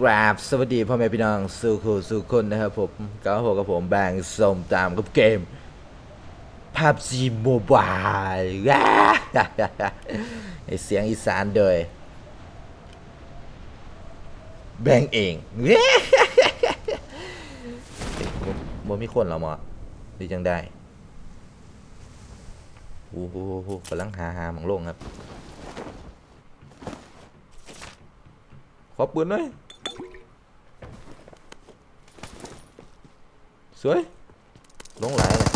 กราบสวัสดีพ่อแม่พี่น้องสู่คู่สู่คนนะครับผมก็พบกับผมแบงค์สมตามกับเกมภาพจีโมบายไอเสียงอีสานโดย แบงเองบ่มีคนเหรอหมอดีจังได้โอ้โหกำลังหาหาหมองลงครับขอปืนหน่อย สวยลงหลายเลย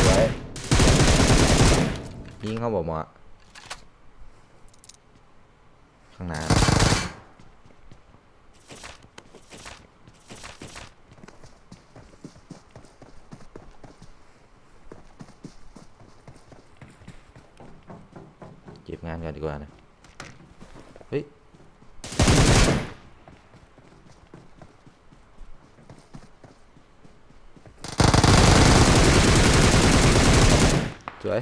สวยยิงเขาบอกมาข้างหน้า เก็บงานกันดีกว่านะ เฮ้ย สวย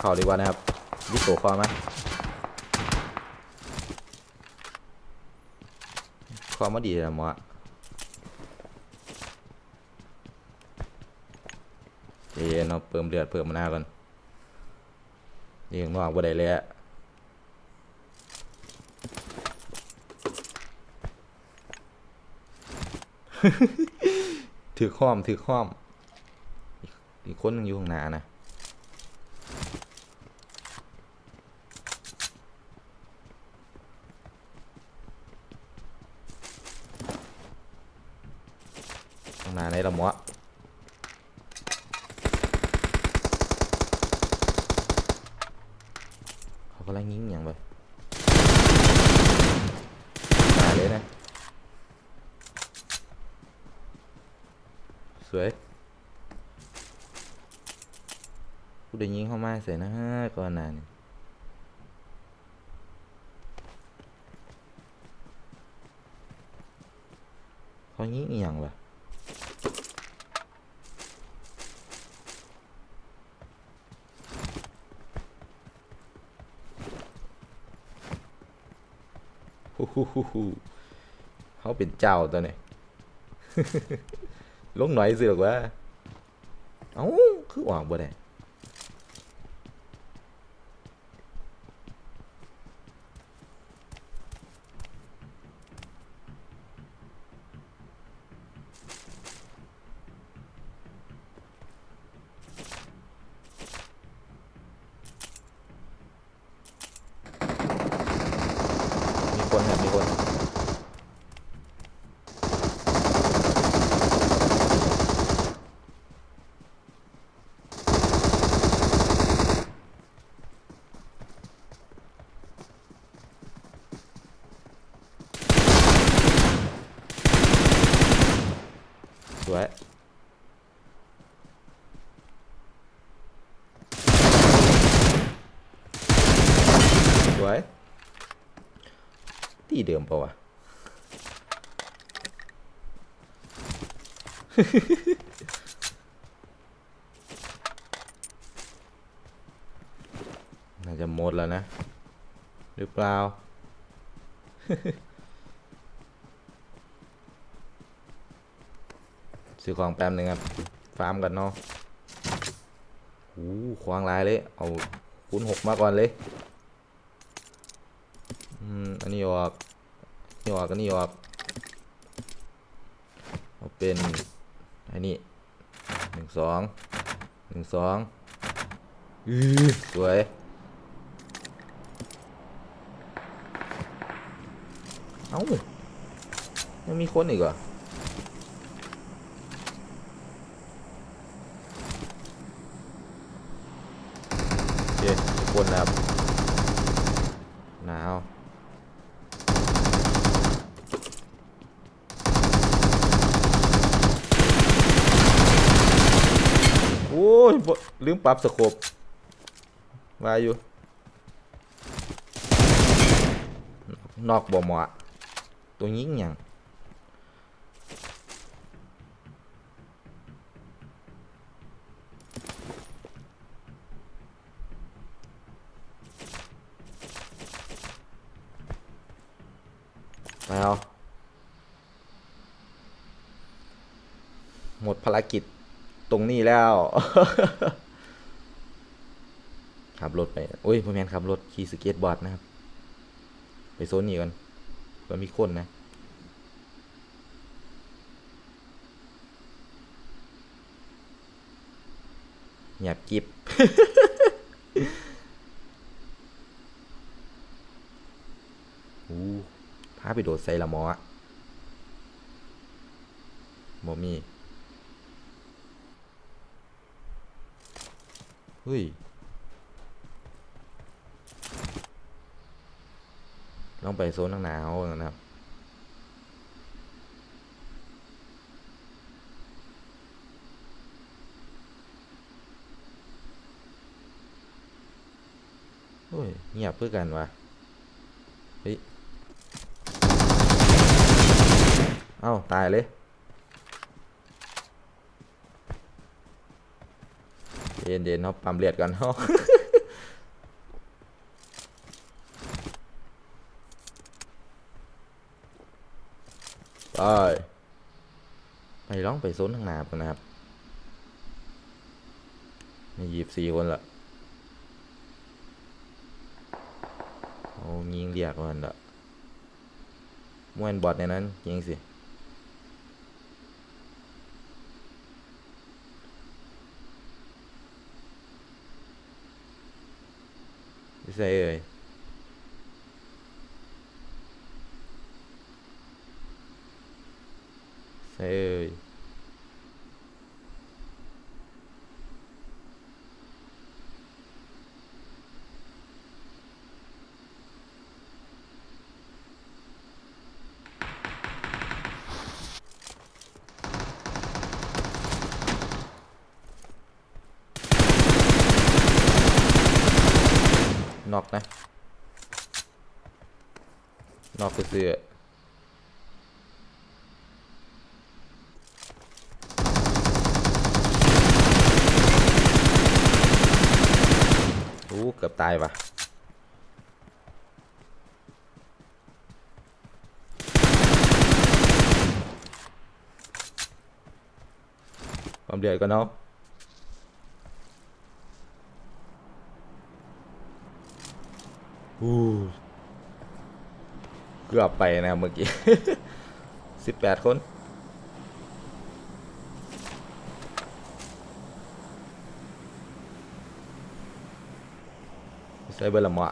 เข่าดีกว่านะครับยิบโตคอไหมคอมาดีนะหมอเดี๋ยวเราเพิ่มเลือดเพิ่มมาหน้าก่อน ยิงนอกบ่ได้เลยอะถือข้อมถือข้อม อีกคนนึงอยู่ข้างหน้านะข้างหน้าในละหมอ เขากำลังยิงอย่างไปมาเลยนะ สวยกูได้ยิงเข้ามาเสร็จนะก่อนหน้านี่เขายิงอหย่างวะ ฮู้ฮู้ฮู้ฮู้ เขาเป็นเจ้าตัวนี้ลงหน่อยสิหรอกว่าเอ้าคือออกบ่ได้ สวยสวยที่เดิมเปล่าวะ น่าจะหมดแล้วนะ หรือเปล่า ซื้อของแป๊บหนึ่งครับ ฟาร์มกันเนาะโอ้ควางลายเลย เอาคูณหกมาก่อนเลยอืมอันนี้ออกนี่ออกอันนี้ออกเอาเป็นอันนี้หนึ่งสองหนึ่งสองอือสวยเอ้ายังมีคนอีกเหรอ เคนนะครับหนาวโอ้ยลืมปรับสโคปว่าอยู่นอกบ่เหมาะตัวยิงหยัง เอาหมด ภารกิจตรงนี้แล้วขับรถไปโอ้ยพ่อแมนขับรถขี่สเก็ตบอร์ดนะครับ ไปโซนนี้กันก็มีคนนะเงียบกิบอู้พาไปโดดใส่ละหมออะบ่มี เฮ้ย ลองไปโซนทาหนาวนะครับโอ้ยเงียบเพื่อกันวะเฮ้ย เอ้า ตายเลย เย็นเย็นๆเนาะปั๊มเลือดกันเนาะไปไปร้องไปโซนทางหนากันนะครับมียีบสี่คนละโอ้ยิงเรียกมันละม้วนบอดในนั้นยิงสิ ไม่ใช่เอ่ยใช่เอ่ย นอกนะนอกคือเสื้อโอ้เกือบตายว่ะความเดือดก็เนาะ อู้เกือบไปนะครับเมื่อกี้ สิบแปดคนใส่เบอร์ละมอ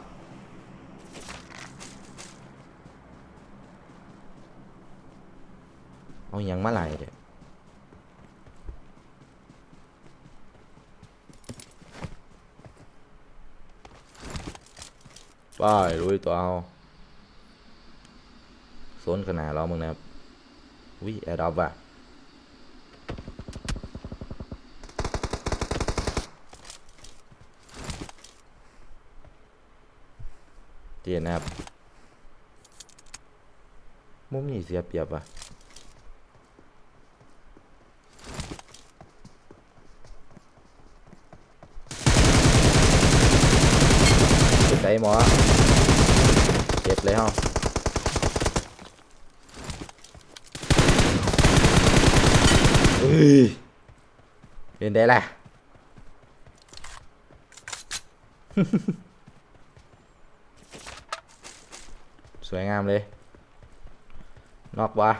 เอาหยังมาไหลเดี๋ย วไปลุยตัวเอาโซนขนาดเรามึงนะครับวิแอร์ดรอปว่ะเจียนนะครับ มุมนี้เสียเปรียบว่ะใส่หมอ เจ็บเลยเฮาเฮ้ยเป็นได้ล่ะ สวยงามเลย นอกวะ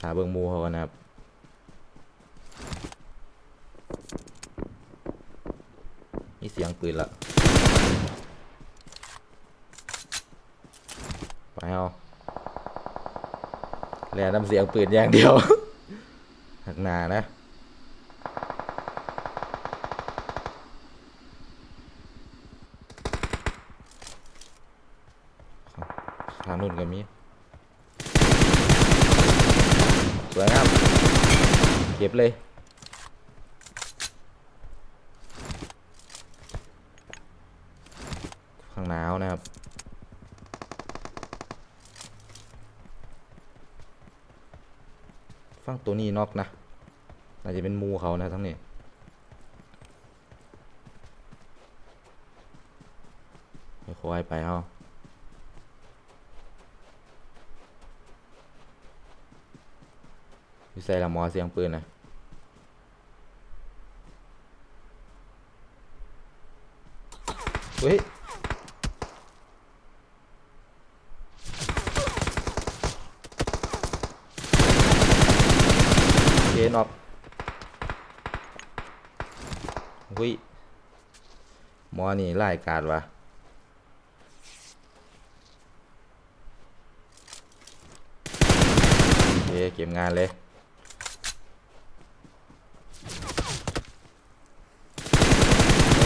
หาเบิงหมูเขากันนะครับ มีเสียง ปืนละไปเอาแลน้ำเสียงปืนอย่างเดียวหักหนานะทางนู่นก็มีสวยงามเก็บเลยางหนาวนะครับฟังตัวนี้นอกนะน่าจะเป็นมูเขานะทั้งนี้อยไปเฮาอยู่ใส่ละมอเสียงปืนนะเฮ้ย นออกหุ้ยหมอนี่ไล่กาดวะโอเคเก็บงานเลย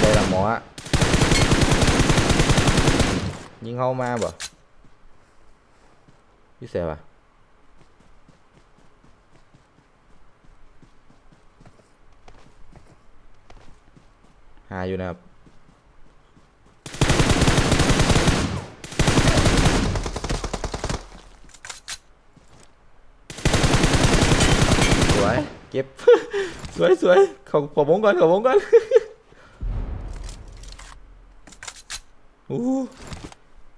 ได้ละหมอยิงเข้ามาบ่พี่เสียวะาอยู่นะครับ สวย เก็บ สวยสวยขอขอวงก่อนขอวงก่อนอู้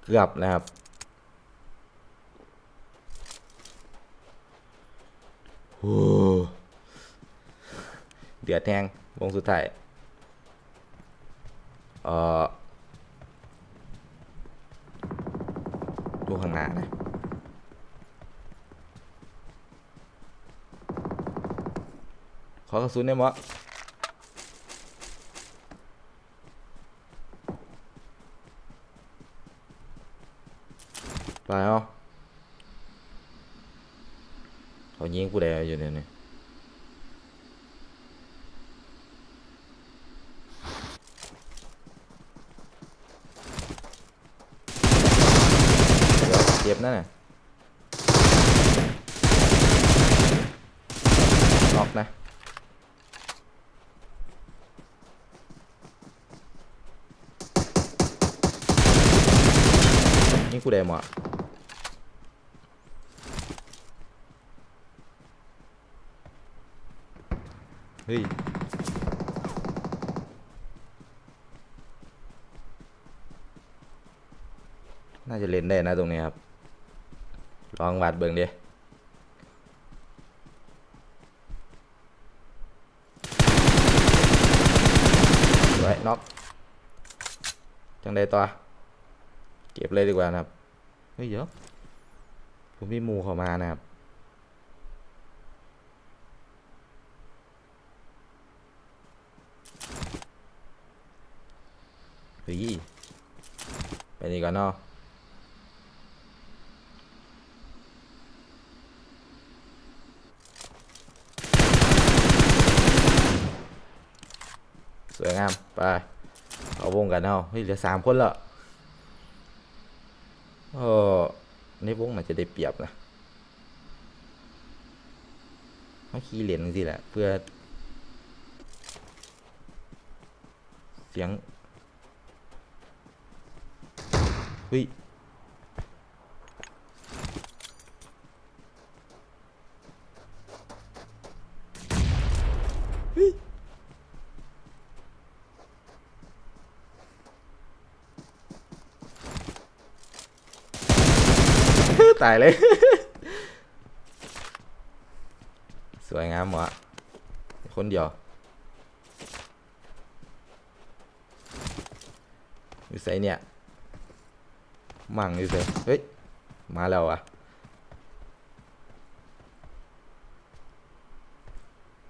เกือบนะครับโอ้เดือดแทงวงสุดท้าย เอ่อดูข้างหน้านะขอกระสุนได้มั้ไปเอาเขายิงกูได้อยู่เนี่ย นั่นน่ะน็อกนะนี่กูได้หมอเฮ้ยน่าจะเล่นได้นะตรงนี้ครับ ลองวัดเบิ่งดิสวยน็อกจังได้ต่อเก็บเลยดีกว่านะครับ เฮ้ยเดี๋ยอะผมมีหมูเข้ามานะครับเฮ้ยไปนี่ก่อนเนาะ งาม ไป เอาวงกันเนาะเฮ้ยเหลือสามคนละเออในวงมันจะได้เปรียบนะเขาขี้เหรียญสิแหละ เพื่อ เสียงเฮ้ยายเลย สวยงามหมอคนเดียวอยู่ใส่เนี่ย มั่งอยู่ใส่เฮ้ย มาแล้วอะ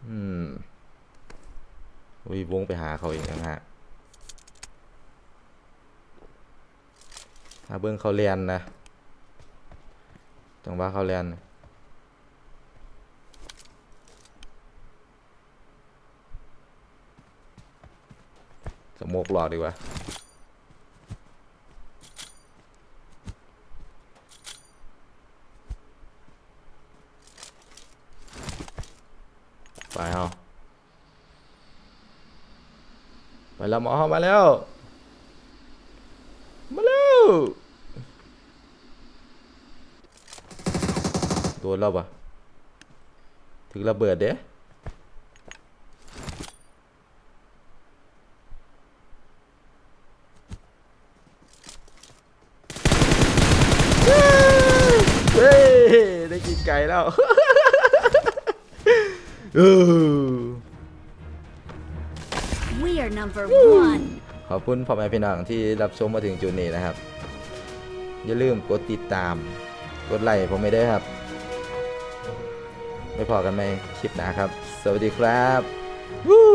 อืมวิวงไปหาเขาเองนะฮะถ้าเบิ้งเขาเรียนนะ จังหวะเขาเรียนสมกหลอดดีกว่าไปเอาไปแล้วหมอเข้ามาแล้ว นเราปะถึงระเบิดเด้เฮ้ได้กินไก่แล้วขอบคุณพ่อแม่พี่น้องที่รับชมมาถึงจุดนี้นะครับ อย่าลืมกดติดตาม กดไลค์ผมไม่ได้ครับ ไม่พอกันไหมคลิปหน้าครับ สวัสดีครับ